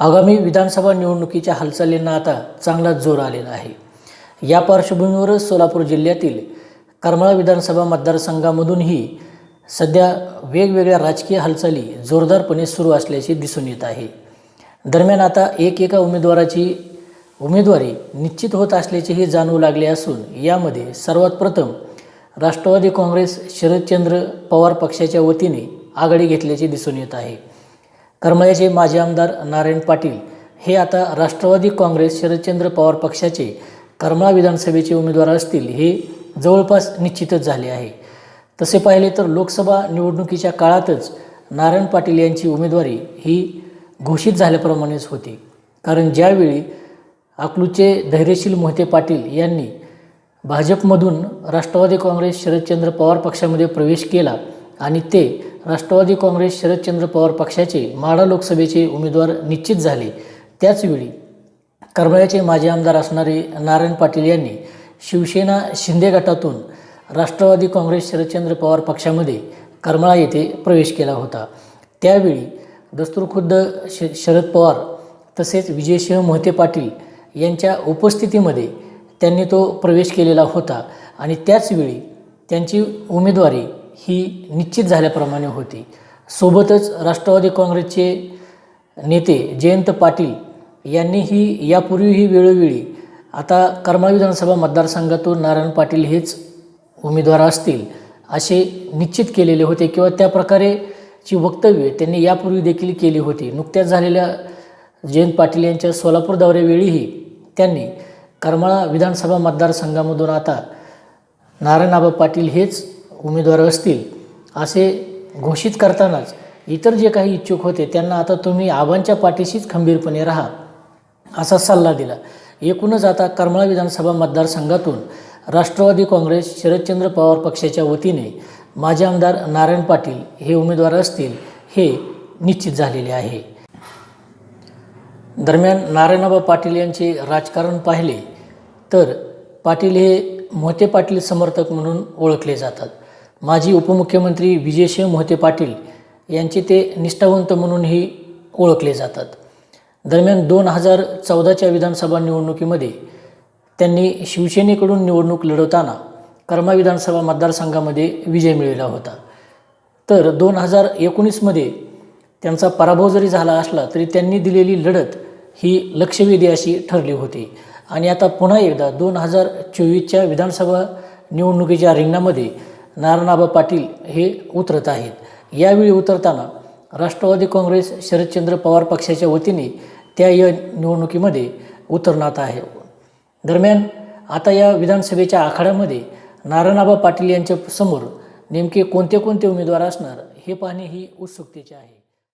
आगामी विधानसभा निवडणुकीच्या हालचालींना आता चांगलाच जोर आलेला आहे. या पार्श्वभूमीवरच सोलापूर जिल्ह्यातील करमाळा विधानसभा मतदारसंघामधूनही सध्या वेगवेगळ्या राजकीय हालचाली जोरदारपणे सुरू असल्याचे दिसून येत आहे. दरम्यान आता एक एका उमेदवाराची उमेदवारी निश्चित होत असल्याचेही जाणवू लागले असून यामध्ये सर्वात प्रथम राष्ट्रवादी काँग्रेस शरदचंद्र पवार पक्षाच्या वतीने आघाडी घेतल्याचे दिसून येत आहे. करमळ्याचे माजी आमदार नारायण पाटील हे आता राष्ट्रवादी काँग्रेस शरदचंद्र पवार पक्षाचे करमळा विधानसभेचे उमेदवार असतील हे जवळपास निश्चितच झाले आहे. तसे पाहिले तर लोकसभा निवडणुकीच्या काळातच नारायण पाटील यांची उमेदवारी ही घोषित झाल्याप्रमाणेच होती. कारण ज्यावेळी अकलूचे धैर्यशील मोहिते पाटील यांनी भाजपमधून राष्ट्रवादी काँग्रेस शरदचंद्र पवार पक्षामध्ये प्रवेश केला आणि ते राष्ट्रवादी काँग्रेस शरदचंद्र पवार पक्षाचे माढा लोकसभेचे उमेदवार निश्चित झाले. त्याचवेळी करमाळ्याचे माजी आमदार असणारे नारायण पाटील यांनी शिवसेना शिंदे गटातून राष्ट्रवादी काँग्रेस शरदचंद्र पवार पक्षामध्ये करमाळा येथे प्रवेश केला होता. त्यावेळी दस्तूरखुद्द श शरद पवार तसेच विजयसिंह मोहिते पाटील यांच्या उपस्थितीमध्ये त्यांनी तो प्रवेश केलेला होता आणि त्याचवेळी त्यांची उमेदवारी ही निश्चित झाल्याप्रमाणे होती. सोबतच राष्ट्रवादी काँग्रेसचे नेते जयंत पाटील यांनीही यापूर्वीही वेळोवेळी आता करमाळ विधानसभा मतदारसंघातून नारायण पाटील हेच उमेदवार असतील असे निश्चित केलेले होते किंवा त्या प्रकारेची वक्तव्य त्यांनी यापूर्वी देखील केली होती. नुकत्याच झालेल्या जयंत पाटील यांच्या सोलापूर दौऱ्यावेळीही त्यांनी करमाळा विधानसभा मतदारसंघामधून आता नारायणआबा पाटील हेच उमेदवार असतील असे घोषित करतानाच इतर जे काही इच्छुक होते त्यांना आता तुम्ही आबांच्या पाठीशीच खंबीरपणे राहा असा सल्ला दिला. एकूणच आता करमाळा विधानसभा मतदारसंघातून राष्ट्रवादी काँग्रेस शरदचंद्र पवार पक्षाच्या वतीने माजी आमदार नारायण पाटील हे उमेदवार असतील हे निश्चित झालेले आहे. दरम्यान नारायणबा पाटील यांचे राजकारण पाहिले तर पाटील हे मोठे पाटील समर्थक म्हणून ओळखले जातात. माजी उपमुख्यमंत्री विजयसिंह मोहिते पाटील यांचे ते निष्ठावंत म्हणूनही ओळखले जातात. दरम्यान दोन हजार चौदाच्या विधानसभा निवडणुकीमध्ये त्यांनी शिवसेनेकडून निवडणूक लढवताना कर्मा विधानसभा मतदारसंघामध्ये विजय मिळवला होता. तर दोन हजार एकोणीसमध्ये त्यांचा पराभव जरी झाला असला तरी त्यांनी दिलेली लढत ही लक्षवेधी अशी ठरली होती. आणि आता पुन्हा एकदा दोन हजार चोवीसच्या विधानसभा निवडणुकीच्या रिंगणामध्ये नारनाबा पाटील हे उतरत आहेत. यावेळी उतरताना राष्ट्रवादी काँग्रेस शरदचंद्र पवार पक्षाच्या वतीने त्या या निवडणुकीमध्ये उतरणार आहे. दरम्यान आता या विधानसभेच्या आखाड्यामध्ये नारायणाबा पाटील यांच्या समोर नेमके कोणते कोणते उमेदवार असणार हे पाहणे ही उत्सुकतेचे आहे.